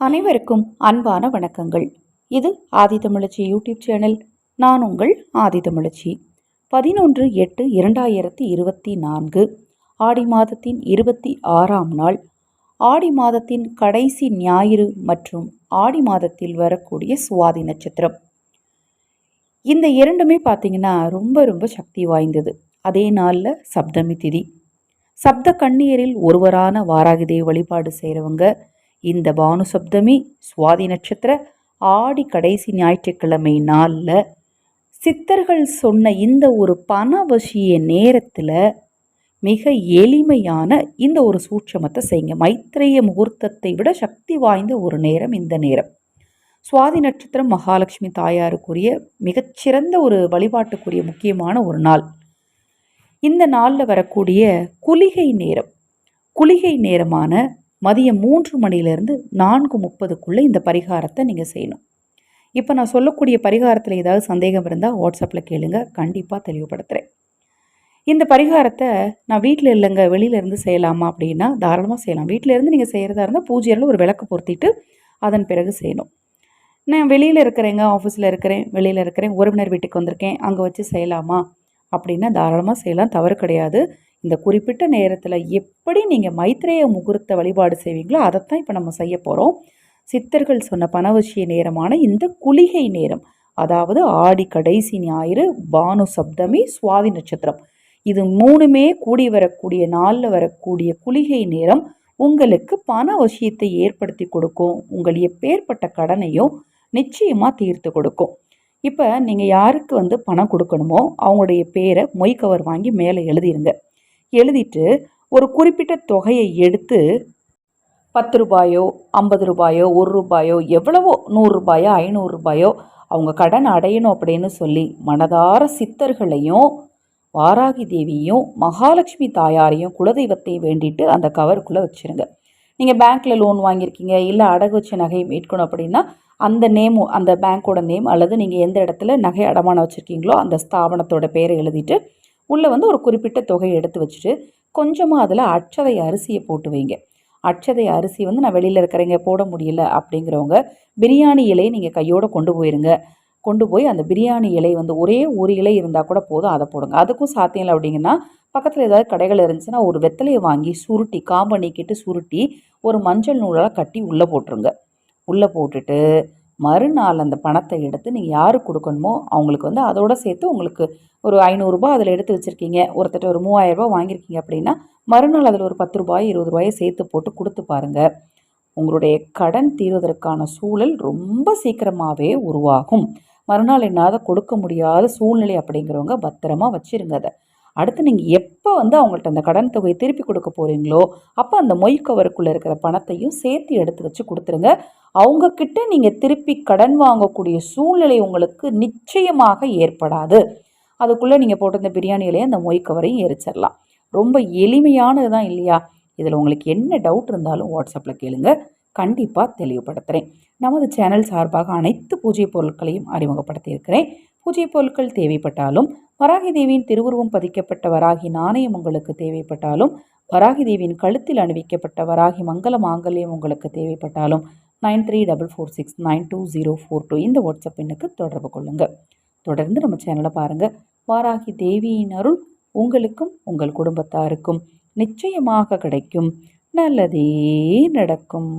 அனைவருக்கும் அன்பான வணக்கங்கள். இது ஆதிதமிழச்சி யூடியூப் சேனல். நான் உங்கள் ஆதிதமிழச்சி பதினொன்று எட்டு இரண்டாயிரத்தி இருபத்தி நான்கு ஆடி மாதத்தின் இருபத்தி ஆறாம் நாள். ஆடி மாதத்தின் கடைசி ஞாயிறு மற்றும் ஆடி மாதத்தில் வரக்கூடிய சுவாதி நட்சத்திரம். இந்த இரண்டுமே பார்த்தீங்கன்னா ரொம்ப ரொம்ப சக்தி வாய்ந்தது. அதே நாளில் சப்தமி திதி. சப்த கண்ணீரில் ஒருவரான வாராகிதே வழிபாடு செய்கிறவங்க இந்த பானு சப்தமி சுவாதி நட்சத்திர ஆடி கடைசி ஞாயிற்றுக்கிழமை நாளில் சித்தர்கள் சொன்ன இந்த ஒரு பணவசிய நேரத்தில் மிக எளிமையான இந்த ஒரு சூட்சமத்தை செய்யுங்க. மைத்திரேய முகூர்த்தத்தை விட சக்தி வாய்ந்த ஒரு நேரம் இந்த நேரம். சுவாதி நட்சத்திரம் மகாலட்சுமி தாயாருக்குரிய மிகச்சிறந்த ஒரு வழிபாட்டுக்குரிய முக்கியமான ஒரு நாள். இந்த நாளில் வரக்கூடிய குளிகை நேரம். குளிகை நேரமான மதியம் மூன்று மணிலேருந்து நான்கு முப்பதுக்குள்ளே இந்த பரிகாரத்தை நீங்கள் செய்யணும். இப்போ நான் சொல்லக்கூடிய பரிகாரத்தில் ஏதாவது சந்தேகம் இருந்தால் வாட்ஸ்அப்பில் கேளுங்க கண்டிப்பாக தெளிவுபடுத்துகிறேன். இந்த பரிகாரத்தை நான் வீட்டில் இல்லைங்க வெளியிலேருந்து செய்யலாமா அப்படின்னா தாராளமாக செய்யலாம். வீட்டிலேருந்து நீங்கள் செய்கிறதா இருந்தால் பூஜையில் ஒரு விளக்கு பொருத்திட்டு அதன் பிறகு செய்யணும். நான் வெளியில் இருக்கிறேங்க ஆஃபீஸில் இருக்கிறேன் வெளியில் இருக்கிறேன் உறவினர் வீட்டுக்கு வந்திருக்கேன் அங்கே வச்சு செய்யலாமா அப்படின்னா தாராளமாக செய்யலாம் தவறு கிடையாது. இந்த குறிப்பிட்ட நேரத்தில் எப்படி நீங்கள் மைத்ரேய முகூர்த்த வழிபாடு செய்வீங்களோ அதைத்தான் இப்போ நம்ம செய்ய போகிறோம் சித்தர்கள் சொன்ன பணவசிய நேரமான இந்த குளிகை நேரம் அதாவது ஆடி கடைசி ஞாயிறு பானு சப்தமி சுவாதி நட்சத்திரம். இது மூணுமே கூடி வரக்கூடிய நாளில் வரக்கூடிய குளிகை நேரம் உங்களுக்கு பண வசியத்தை ஏற்படுத்தி கொடுக்கும். உங்கள் எப்பேற்பட்ட கடனையும் நிச்சயமாக தீர்த்து கொடுக்கும். இப்போ நீங்கள் யாருக்கு வந்து பணம் கொடுக்கணுமோ அவங்களுடைய பேரை மொய் கவர் வாங்கி மேலே எழுதிருங்க. எழுதிட்டு ஒரு குறிப்பிட்ட தொகையை எடுத்து பத்து ரூபாயோ ஐம்பது ரூபாயோ ஒரு ரூபாயோ எவ்வளவோ நூறுரூபாயோ ஐநூறுரூபாயோ அவங்க கடன் அடையணும் அப்படின்னு சொல்லி மனதார சித்தர்களையும் வாராகி தேவியும் மகாலட்சுமி தாயாரையும் குலதெய்வத்தையும் வேண்டிட்டு அந்த கவருக்குள்ளே வச்சுருங்க. நீங்கள் பேங்க்கில் லோன் வாங்கியிருக்கீங்க இல்லை அடகு வச்ச நகையை மீட்கணும் அப்படின்னா அந்த நேம் அந்த பேங்க்கோட நேம் அல்லது நீங்கள் எந்த இடத்துல நகை அடமானம் வச்சுருக்கீங்களோ அந்த ஸ்தாபனத்தோட பேரை எழுதிட்டு உள்ளே வந்து ஒரு குறிப்பிட்ட தொகையை எடுத்து வச்சுட்டு கொஞ்சமாக அதில் அச்சதை அரிசியை போட்டு வைங்க. அச்சதை அரிசி வந்து நான் வெளியில் இருக்கிறேங்க போட முடியல அப்படிங்கிறவங்க பிரியாணி இலையை நீங்கள் கையோடு கொண்டு போயிருங்க. கொண்டு போய் அந்த பிரியாணி இலை வந்து ஒரே ஒரு இலை இருந்தால் கூட போதும் அதை போடுங்க. அதுக்கும் சாத்தியம் இல்லை அப்படிங்கன்னா பக்கத்தில் ஏதாவது கடைகள் இருந்துச்சுன்னா ஒரு வெத்தலையை வாங்கி சுருட்டி காம்பை நீக்கிட்டு சுருட்டி ஒரு மஞ்சள் நூலால் கட்டி உள்ளே போட்டுருங்க. உள்ளே போட்டுட்டு மறுநாள் அந்த பணத்தை எடுத்து நீங்கள் யாருக்கு கொடுக்கணுமோ அவங்களுக்கு வந்து அதோடு சேர்த்து உங்களுக்கு ஒரு ஐநூறுரூபா அதில் எடுத்து வச்சுருக்கீங்க. ஒருத்தட்ட ஒரு மூவாயிரரூபா வாங்கியிருக்கீங்க அப்படின்னா மறுநாள் அதில் ஒரு பத்து ரூபாய் இருபது ரூபாயை சேர்த்து போட்டு கொடுத்து பாருங்கள் உங்களுடைய கடன் தீர்வதற்கான சூழல் ரொம்ப சீக்கிரமாகவே உருவாகும். மறுநாள் என்னால் கொடுக்க முடியாத சூழ்நிலை அப்படிங்கிறவங்க பத்திரமா வச்சுருங்க அதை. அடுத்து நீங்கள் எப்போ வந்து அவங்கள்ட்ட அந்த கடன் தொகையை திருப்பி கொடுக்க போகிறீங்களோ அப்போ அந்த மொய் கவருக்குள்ளே இருக்கிற பணத்தையும் சேர்த்து எடுத்து வச்சு கொடுத்துருங்க. அவங்கக்கிட்ட நீங்கள் திருப்பி கடன் வாங்கக்கூடிய சூழ்நிலை உங்களுக்கு நிச்சயமாக ஏற்படாது. அதுக்குள்ளே நீங்கள் போட்டிருந்த பிரியாணியிலேயே அந்த மொய் கவரையும் எரிச்சிடலாம் ரொம்ப எளிமையானது தான் இல்லையா? இதில் உங்களுக்கு என்ன டவுட் இருந்தாலும் வாட்ஸ்அப்பில் கேளுங்க. கண்டிப்பாக தெளிவுபடுத்துகிறேன் நமது சேனல் சார்பாக அனைத்து பூஜை பொருட்களையும் அறிமுகப்படுத்தியிருக்கிறேன். பூஜை பொருட்கள் தேவைப்பட்டாலும் வராகி தேவியின் திருவுருவம் பதிக்கப்பட்ட வராகி நாணயம் உங்களுக்கு தேவைப்பட்டாலும் வராகி தேவியின் கழுத்தில் அணிவிக்கப்பட்ட வராகி மங்கள மாங்கல்யம் உங்களுக்கு தேவைப்பட்டாலும் nine three double four six nine two zero four two இந்த வாட்ஸ்அப் எண்ணுக்கு தொடர்பு கொள்ளுங்கள் தொடர்ந்து நம்ம சேனலை பாருங்கள் வாராகி தேவியின் அருள் உங்களுக்கும் உங்கள் குடும்பத்தாருக்கும் நிச்சயமாக கிடைக்கும். நல்லதே நடக்கும்.